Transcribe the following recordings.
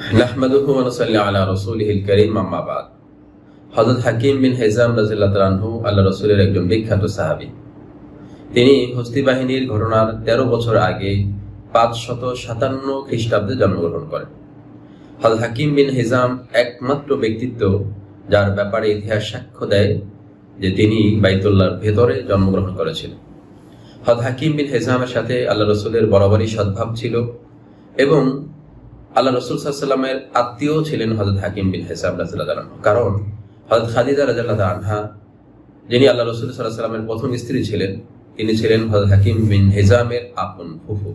নাহমাদুহু ওয়া নুসাল্লি আলা রাসূলিহিল কারীম, আম্মা বাদ। হযরত হাকিম বিন হিজাম রাদিয়াল্লাহু আনহু আল্লাহ রাসূলের একজন বিখ্যাত সাহাবী। তিনি হস্তি বাহিনীর ঘটনার তেরো বছর আগে পাঁচ শত সাতান্ন খ্রিস্টাব্দে জন্মগ্রহণ করেন। হযরত হাকিম বিন হিজাম একমাত্র ব্যক্তিত্ব যার ব্যাপারে ইতিহাস সাক্ষ্য দেয় যে তিনি বাইতুল্লাহর ভেতরে জন্মগ্রহণ করেছিলেন। হযরত হাকিম বিন হেজামের সাথে আল্লাহ রসুলের বরাবরই সদ্ভাব ছিল এবং আল্লাহ রসুল সাল্লামের আত্মীয় ছিলেন হজরত হাকিম বিন হেসাব কারণ হজরত খাদিজা রাজাল্লাহ আনহা, যিনি আল্লাহ রসুল সাল্লাহ সাল্লামের প্রথম স্ত্রী ছিলেন, তিনি ছিলেন হজরত হাকিম বিন হেজামের আপন ফুফু।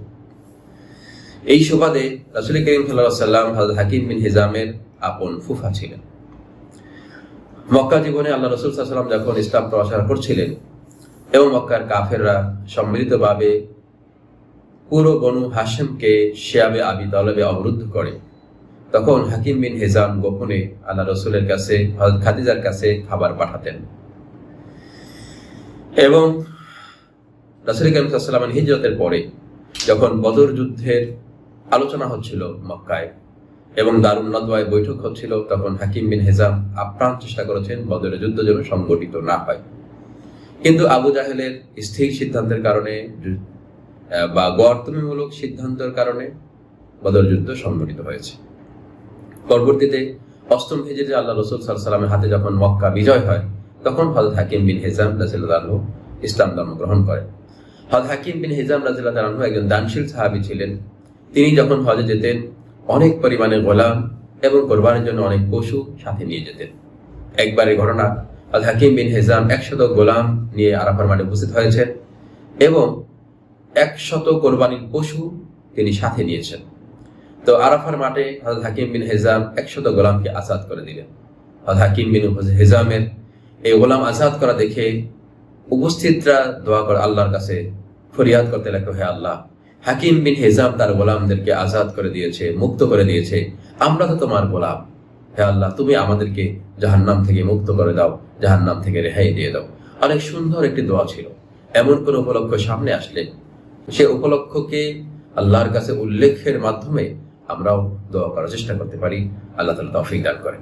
এই সুবাদে রাসুল করিম সাল্লাহ সাল্লাম হজরত হাকিম বিন হেজামের আপন ফুফা ছিলেন। মক্কা জীবনে আল্লাহ রসুল সাল্লাম যখন ইসলাম প্রচার করছিলেন, এবং মক্কার কাফেররা সম্মিলিতভাবে পুরো বনু হাসেমকে শেয়াবে আবি তলবে অবরুদ্ধ করে। তখন হাকিম বিন হেজাম গোপনে আল্লাহ রসুলের কাছে খাদিজার কাছে খাবার পাঠাতেন। এবং রাসুল করিম হিজরতের পরে যখন বদর যুদ্ধের আলোচনা হচ্ছিল মক্কায় এবং দারুণ নদওয়ায় বৈঠক হচ্ছিল, তখন হাকিম বিন হেজাম আপ্রাণ চেষ্টা করেছেন বদরের যুদ্ধ যেন সংগঠিত না হয়। কিন্তু আবু জাহেলের স্থির সিদ্ধান্তের কারণে বা গর্তমূলক সিদ্ধান্তের কারণে বদর যুদ্ধ সংগঠিত হয়েছে। পরবর্তীতে অষ্টম হিজরে আল্লাহ রসুল সাল্লামের হাতে যখন মক্কা বিজয় হয়, তখন হজরত হাকিম বিন হেজাম রাজিল্লাহ ইসলাম ধর্ম গ্রহণ করেন হজরত হাকিম বিন হেজাম রাজিল্লাহ একজন দানশীল সাহাবী ছিলেন। তিনি যখন হজে যেতেন, অনেক পরিমাণে গোলাম এবং কোরবানির জন্য অনেক পশু সাথে নিয়ে যেতেন। একবারের ঘটনা আল হাকিম বিন হেজাম একশত গোলাম নিয়ে আরাফার মাঠে উপস্থিত হয়েছেন এবং একশত কোরবানির পশু তিনি সাথে নিয়েছেন। তো আরাফার মাঠে হজরত হাকিম বিন হেজাম একশত গোলামকে আজাদ করে দিলেন। হজরত হাকিম বিন হেজামের এই গোলাম আজাদ করা দেখে উপস্থিতরা দোয়া করে আল্লাহর কাছে ফরিয়াদ করতে লাগল, হে আল্লাহ, হাকিম বিন হেজাম তার গোলামদেরকে আজাদ করে দিয়েছে, মুক্ত করে দিয়েছে। আমরা তো তোমার গোলাম। হে আল্লাহ, তুমি আমাদেরকে জাহান্নাম থেকে মুক্ত করে দাও, জাহান্নাম থেকে রেহাই দিয়ে দাও। অনেক সুন্দর একটি দোয়া ছিল। এমন কোন উপলক্ষ সামনে আসলে সে উপলক্ষকে আল্লাহর কাছে উল্লেখের মাধ্যমে আমরাও দোয়া করার চেষ্টা করতে পারি। আল্লাহ তালা তৌফিক দান করেন।